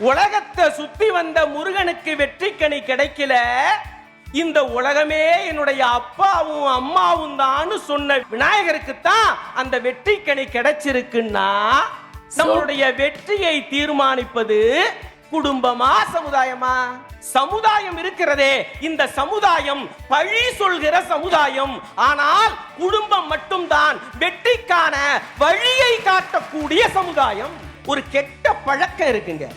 உலகத்தை சுத்தி வந்த முருகனுக்கு வெற்றிக்கனி கிடைக்கல. இந்த உலகமே என்னுடைய அப்பாவும் அம்மாவும் தான் சொன்ன விநாயகருக்கு தான் அந்த வெற்றிக்கனி கிடைச்சிருக்குன்னா நம்மளுடைய வெற்றியை தீர்மானிப்பது குடும்பமா சமுதாயமா? சமுதாயம் இருக்கிறதே. இந்த சமுதாயம் பழி சொல்கிற சமுதாயம். ஆனால் குடும்பம் மட்டும்தான் வெற்றிக்கான வழியை காட்டக்கூடிய சமுதாயம். ஒரு கெட்ட பழக்கம் இருக்குங்க.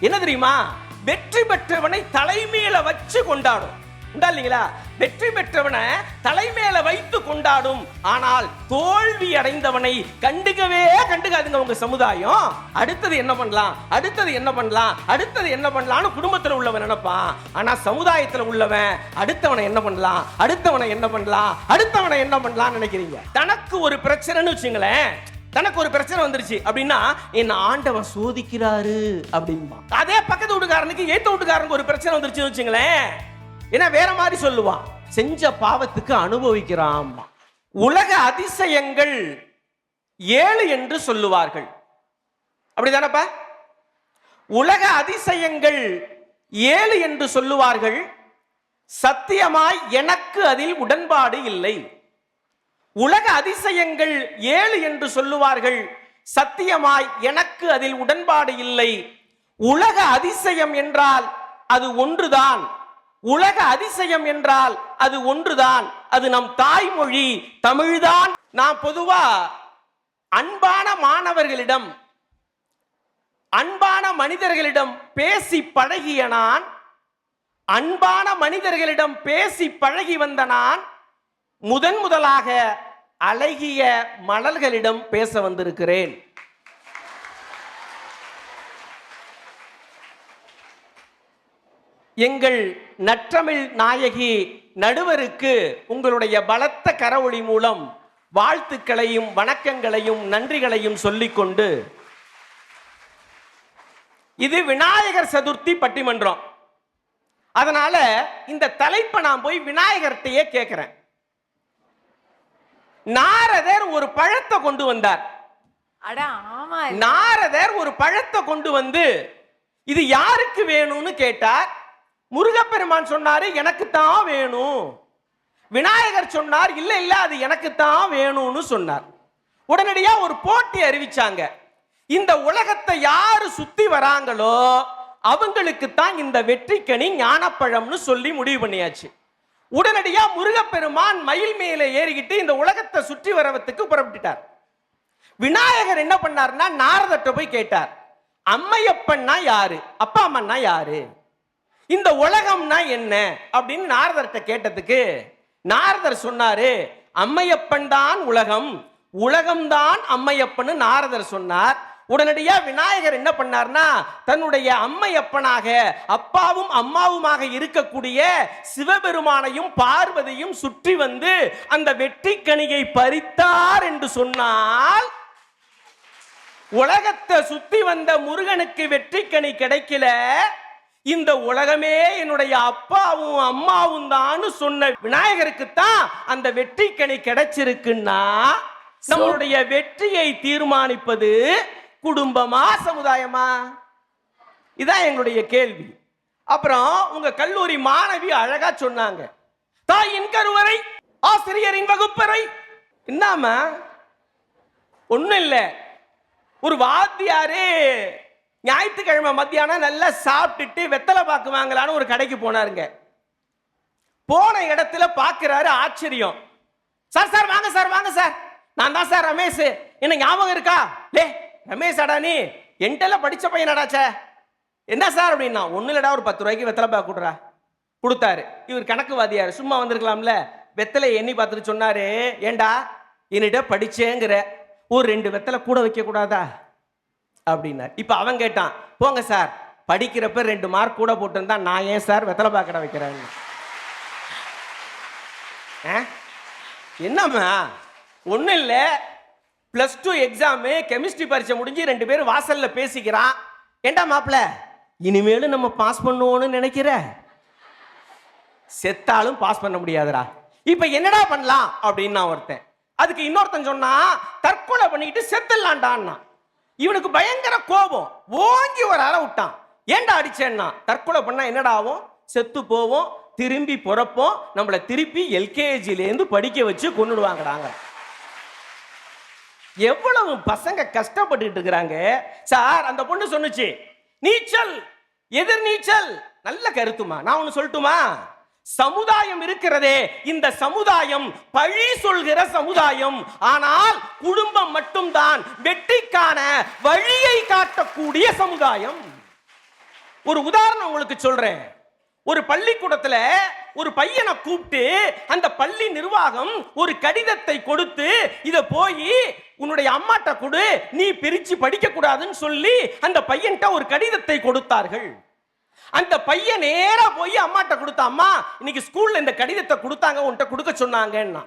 என்ன தெரியுமா? வெற்றி பெற்றவனை தலைமையில வச்சு கொண்டாடும். உண்டா இல்லைங்களா? வெற்றி பெற்றவனை தலைமையில வைத்து கொண்டாடும். ஆனால் தோல்வி அடைந்தவனை கண்டுக்கவே கண்டுக்காதுங்க உங்க சமுதாயம். அடுத்தது என்ன பண்ணலாம்? அடுத்தது என்ன பண்ணலாம்? அடுத்தது என்ன பண்ணலாம்னு குடும்பத்துல உள்ளவன் நினைப்பான். ஆனா சமுதாயத்துல உள்ளவன் அடுத்தவனை என்ன பண்ணலாம்? அடுத்தவனை என்ன பண்ணலாம்? அடுத்தவனை என்ன பண்ணலாம்னு நினைக்கிறீங்க? தனக்கு ஒரு பிரச்சனைன்னு வச்சுங்களேன். தனக்கு ஒரு பிரச்சனை வந்துருச்சு அப்படின்னா என்ன ஆண்டவன் சோதிக்கிறாரு? அப்படின்பா அதே பக்கத்து வீட்டுக்காரனுக்கு ஏத்த வீட்டுக்காரனுக்கு ஒரு பிரச்சனை வந்துருச்சுன்னு வச்சுங்களேன். ஏன்னா வேற மாதிரி சொல்லுவான். செஞ்ச பாவத்துக்கு அனுபவிக்கிறான் உலக அதிசயங்கள் ஏழு என்று சொல்லுவார்கள். அப்படிதானப்பா? உலக அதிசயங்கள் ஏழு என்று சொல்லுவார்கள். சத்தியமாய் எனக்கு அதில் உடன்பாடு இல்லை. உலக அதிசயங்கள் ஏழு என்று சொல்லுவார்கள். சத்தியமாய் எனக்கு அதில் உடன்பாடு இல்லை. உலக அதிசயம் என்றால் அது ஒன்றுதான். உலக அதிசயம் என்றால் அது ஒன்றுதான். அது நம் தாய்மொழி தமிழ்தான். நான் பொதுவா அன்பான மாணவர்களிடம் அன்பான மனிதர்களிடம் பேசி பழகிய நான் அன்பான மனிதர்களிடம் பேசி பழகி வந்த நான் முதன் முதலாக அழகிய மலர்களிடம் பேச வந்திருக்கிறேன். எங்கள் நற்றமிழ் நாயகி நடுவருக்கு உங்களுடைய பலத்த கரவொளி மூலம் வாழ்த்துக்களையும் வணக்கங்களையும் நன்றிகளையும் சொல்லிக்கொண்டு இது விநாயகர் சதுர்த்தி பட்டிமன்றம். அதனால இந்த தலைப்பை நான் போய் விநாயகர்கிட்டயே கேட்கிறேன். நாரதர் ஒரு பழத்தை கொண்டு வந்தார். நாரதர் ஒரு பழத்தை கொண்டு வந்து இது யாருக்கு வேணும்னு கேட்டார். முருகப்பெருமான் சொன்னாரு எனக்கு தான் வேணும். விநாயகர் சொன்னார் இல்ல இல்ல அது எனக்கு தான் வேணும்னு சொன்னார். உடனடியா ஒரு போட்டி அறிவிச்சாங்க. இந்த உலகத்தை யாரு சுத்தி வராங்களோ அவங்களுக்கு தான் இந்த வெற்றிக்கனி ஞானப்பழம்னு சொல்லி முடிவு பண்ணியாச்சு. உடனடியா முருகப்பெருமான் மயில் மேலே ஏறிக்கிட்டு இந்த உலகத்தை சுற்றி வரவத்துக்கு புறப்பட்டுட்டார். விநாயகர் என்ன பண்ணார்னா நாரதர்கிட்ட போய் கேட்டார். அம்மையப்பன்னா யாரு? அப்பா அம்மன்னா யாரு? இந்த உலகம்னா என்ன? அப்படின்னு நாரதர்கிட்ட கேட்டதுக்கு நாரதர் சொன்னாரு அம்மையப்பன் தான் உலகம் உலகம்தான் அம்மையப்பன்னு நாரதர் சொன்னார். உடனடியா விநாயகர் என்ன பண்ணார்னா தன்னுடைய அம்மையப்பனாக அப்பாவும் அம்மாவுமாக இருக்கக்கூடிய சிவபெருமானையும் பார்வதியும் சுற்றி வந்து அந்த வெற்றிக்கனியை பறித்தார் என்று சொன்னால் உலகத்தை சுத்தி வந்த முருகனுக்கு வெற்றிக்கனி கிடைக்கல. இந்த உலகமே என்னுடைய அப்பாவும் அம்மாவும் தான் சொன்ன விநாயகருக்கு தான் அந்த வெற்றிக்கனி கிடைச்சிருக்குன்னா நம்மளுடைய வெற்றியை தீர்மானிப்பது குடும்பமா சமுதாயமா? இதான் எங்களுடைய கேள்வி. அப்புறம் உங்க கல்லூரி மாணவி அழகா சொன்னாங்க. தாயின் கருவறை ஆசிரியரின் வகுப்பறை. என்னாம ஒண்ணும் இல்லை. ஒரு வாத்தியாரு ஞாயிற்றுக்கிழமை மத்தியானம் நல்லா சாப்பிட்டுட்டு வெத்தலை பாக்கு வாங்கலான்னு ஒரு கடைக்கு போனாருங்க. போன இடத்துல பார்க்கிறாரு ஆச்சரியம். சார் சார் வாங்க சார் வாங்க சார். நான் தான் சார் ரமேஷ். என்ன ஞாபகம் இருக்கா? லே ரமேஷ் அடா நீ? என்கிட்ட படிச்ச பையனடாச்சே? என்ன சார் அப்படின்னா ஒன்றும் இல்லடா ஒரு பத்து ரூபாய்க்கு வெத்தலை பாக்கு கொடுறா கொடுத்தாரு. இவர் கணக்குவாதியார் சும்மா வந்திருக்கலாம்ல? வெத்தலை எண்ணி பார்த்துட்டு சொன்னாரு. ஏண்டா? என்னிட்ட படிச்சேங்கிற. ஒரு ரெண்டு வெத்தலை கூட வைக்க கூடாதா அப்படின்னார். இப்போ அவன் கேட்டான் போங்க சார். படிக்கிறப்ப ரெண்டு மார்க் கூட போட்டிருந்தா நான் ஏன் சார் வெத்தலை பாக்கடை வைக்கிறேன்? என்னம்மா? ஒன்றும் இல்லை. ப்ளஸ் டூ எக்ஸாமு கெமிஸ்ட்ரி பரீட்சை முடிஞ்சு ரெண்டு பேரும் வாசலில் பேசிக்கிறான். ஏண்டா மாப்பிள? இனிமேலும் நம்ம பாஸ் பண்ணுவோன்னு நினைக்கிற? செத்தாலும் பாஸ் பண்ண முடியாதுடா. இப்போ என்னடா பண்ணலாம்? அப்படின்னு நான் ஒருத்தன். அதுக்கு இன்னொருத்தன் சொன்னா தற்கொலை பண்ணிக்கிட்டு செத்துடலான்டான்னா இவனுக்கு பயங்கர கோபம். ஓங்கி ஒரு அற விட்டான். ஏன்டா அடிச்சேன்னா? தற்கொலை பண்ணா என்னடா ஆகும்? செத்து போவோம் திரும்பி பிறப்போம் நம்மளை திருப்பி எல்கேஜிலேருந்து படிக்க வச்சு கொண்டுடுவாங்கடாங்க எவ்வளவு பசங்க கஷ்டப்பட்டுட்டு இருக்கிறாங்க? சார் அந்த பொண்ணு சொன்னுச்சு நீச்சல் எதிர் நீச்சல். நல்ல கருத்துமா? நான் ஒன்று சொல்லட்டுமா? சமுதாயம் இருக்கிறதே இந்த சமுதாயம் பழி சொல்கிற சமுதாயம். ஆனால் குடும்பம் மட்டும்தான் வெற்றிக்கான வழியை காட்டக்கூடிய சமுதாயம். ஒரு உதாரணம் உங்களுக்கு சொல்றேன். ஒரு பள்ளிக்கூடத்துல ஒரு பையனை கூப்பிட்டு அந்த பள்ளி நிர்வாகம் ஒரு கடிதத்தை கொடுத்து இதை போய் உன்னுடைய அம்மாட்ட கொடு நீ பிரிச்சு படிக்க கூடாதுன்னு சொல்லி அந்த பையன்கிட்ட ஒரு கடிதத்தை கொடுத்தார்கள். அந்த பையன் நேரா போய் அம்மாட்ட கொடுத்த அம்மா இன்னைக்கு ஸ்கூல்ல இந்த கடிதத்தை கொடுத்தாங்க உன்கிட்ட கொடுக்க சொன்னாங்கன்னா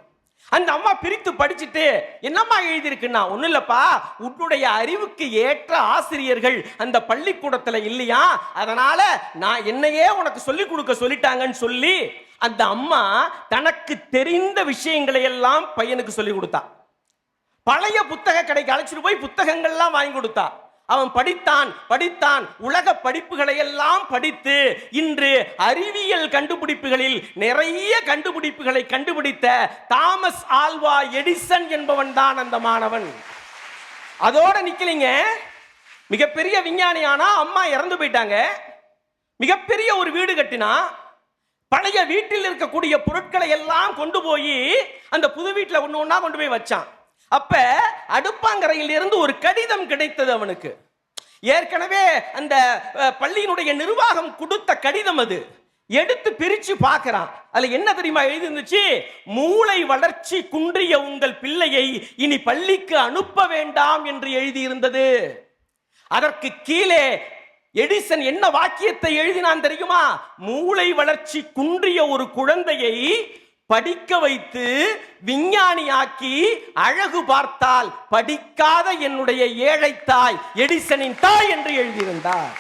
அந்த அம்மா பிரித்து படிச்சுட்டு என்னம்மா எழுதியிருக்குன்னா? ஒன்றும் இல்லைப்பா. உன்னுடைய அறிவுக்கு ஏற்ற ஆசிரியர்கள் அந்த பள்ளிக்கூடத்தில் இல்லையா? அதனால நான் என்னையே உனக்கு சொல்லி கொடுக்க சொல்லிட்டாங்கன்னு சொல்லி அந்த அம்மா தனக்கு தெரிந்த விஷயங்களை எல்லாம் பையனுக்கு சொல்லி கொடுத்தா. பழைய புத்தக கடைக்கு அழைச்சிட்டு போய் புத்தகங்கள்லாம் வாங்கி கொடுத்தா. அவன் படித்தான் படித்தான். உலக படிப்புகளை எல்லாம் படித்து இன்று அறிவியல் கண்டுபிடிப்புகளில் நிறைய கண்டுபிடிப்புகளை கண்டுபிடித்த தாமஸ் ஆல்வா எடிசன் என்பவன் தான் அந்த மாணவன். அதோட நிக்கலிங்க. மிகப்பெரிய விஞ்ஞானியானா அம்மா இறந்து போயிட்டாங்க. மிகப்பெரிய ஒரு வீடு கட்டினா பழைய வீட்டில் இருக்கக்கூடிய பொருட்களை எல்லாம் கொண்டு போய் அந்த புது வீட்டில் ஒன்று ஒன்றா கொண்டு போய் வச்சான். அப்ப அடுப்பாங்கரையில் இருந்து ஒரு கடிதம் கிடைத்தது அவனுக்கு. ஏற்கனவே அந்த பள்ளியினுடைய நிர்வாகம் கொடுத்த கடிதம் அது. எடுத்து பிரிச்சு பார்க்கறான். அதுல என்ன தெரியுமா எழுதிருந்துச்சு? மூளை வளர்ச்சி குன்றிய உங்கள் பிள்ளையை இனி பள்ளிக்கு அனுப்ப வேண்டாம் என்று எழுதியிருந்தது. அதற்கு கீழே எடிசன் என்ன வாக்கியத்தை எழுதினான் தெரியுமா? மூளை வளர்ச்சி குன்றிய ஒரு குழந்தையை படிக்க வைத்து விஞ்ஞானியாக்கி அழகு பார்த்தால் படிக்காத என்னுடைய ஏழை தாய் எடிசனின் தாய் என்று எழுதியிருந்தார்.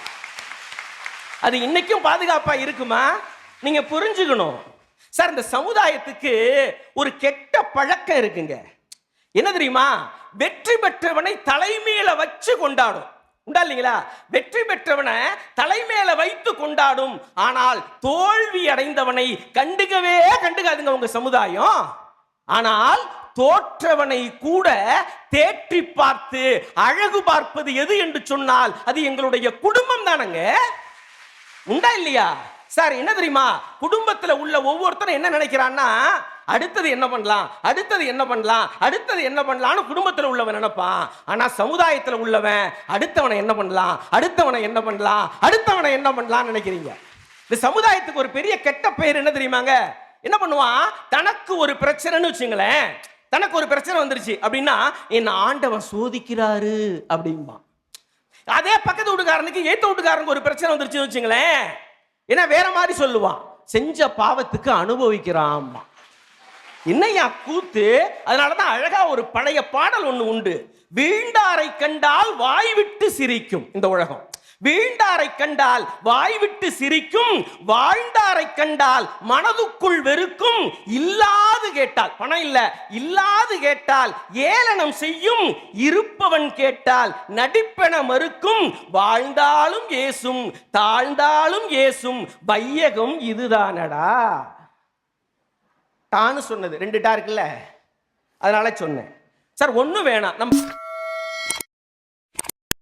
அது இன்னைக்கும் பாதுகாப்பா இருக்குமா? நீங்க புரிஞ்சுக்கணும். சார் இந்த சமுதாயத்துக்கு ஒரு கெட்ட பழக்கம் இருக்குங்க. என்ன தெரியுமா? வெற்றி பெற்றவனை தலைமையில வச்சு கொண்டாடும். உண்டா இல்லைங்களா? வெற்றி பெற்றவனை தலைமையில வைத்து கொண்டாடும். ஆனால் தோல்வி அடைந்தவனை கண்டுக்கவே கண்டுக்காதுங்க உங்க சமுதாயம். ஆனால் தோற்றவனை கூட தேற்றி பார்த்து அழகு பார்ப்பது எது என்று சொன்னால் அது எங்களுடைய குடும்பம் தானங்க. உண்டா இல்லையா? சார் என்ன தெரியுமா? குடும்பத்துல உள்ள ஒவ்வொருத்தரும் என்ன நினைக்கிறான்னா அடுத்தது என்ன பண்ணலாம்? அடுத்தது என்ன பண்ணலாம்? அடுத்தது என்ன பண்ணலாம்னு குடும்பத்தில் உள்ளவன் நினைப்பான். ஆனால் சமுதாயத்தில் உள்ளவன் அடுத்தவனை என்ன பண்ணலாம்? அடுத்தவனை என்ன பண்ணலாம்? அடுத்தவனை என்ன பண்ணலாம்னு நினைக்கிறீங்க? இந்த சமுதாயத்துக்கு ஒரு பெரிய கெட்ட பெயர் என்ன தெரியுமாங்க? என்ன பண்ணுவான்? தனக்கு ஒரு பிரச்சனைன்னு வச்சுங்களேன். தனக்கு ஒரு பிரச்சனை வந்துருச்சு அப்படின்னா என் ஆண்டவன் சோதிக்கிறாரு அப்படிம்பான். அதே பக்கத்து வீட்டுக்காரனுக்கு ஏத்த வீட்டுக்காரனுக்கு ஒரு பிரச்சனை வந்துருச்சுன்னு வச்சுங்களேன். ஏன்னா வேற மாதிரி சொல்லுவான். செஞ்ச பாவத்துக்கு அனுபவிக்கிறான் என்னையா கூத்து? அதனாலதான் அழகா ஒரு பழைய பாடல் ஒண்ணு உண்டு. வீண்டாரை கண்டால் வாய் விட்டு சிரிக்கும். இந்த உலகம். வீண்டாரை கண்டால் வாய் விட்டு சிரிக்கும். வாழ்ந்தாரை கண்டால் மனதுக்குள் வெறுக்கும். இல்லாது கேட்டால் பணம் இல்ல. இல்லாது கேட்டால் ஏளனம் செய்யும். இருப்பவன் கேட்டால் நடிப்பென மறுக்கும். வாழ்ந்தாலும் ஏசும் தாழ்ந்தாலும் ஏசும். வையகம் இதுதானடா. டான்னு சொன்னது. ரெண்டு டா இருக்குல்ல? அதனால சொன்னேன். சார் ஒன்றும் வேணாம். நம்ம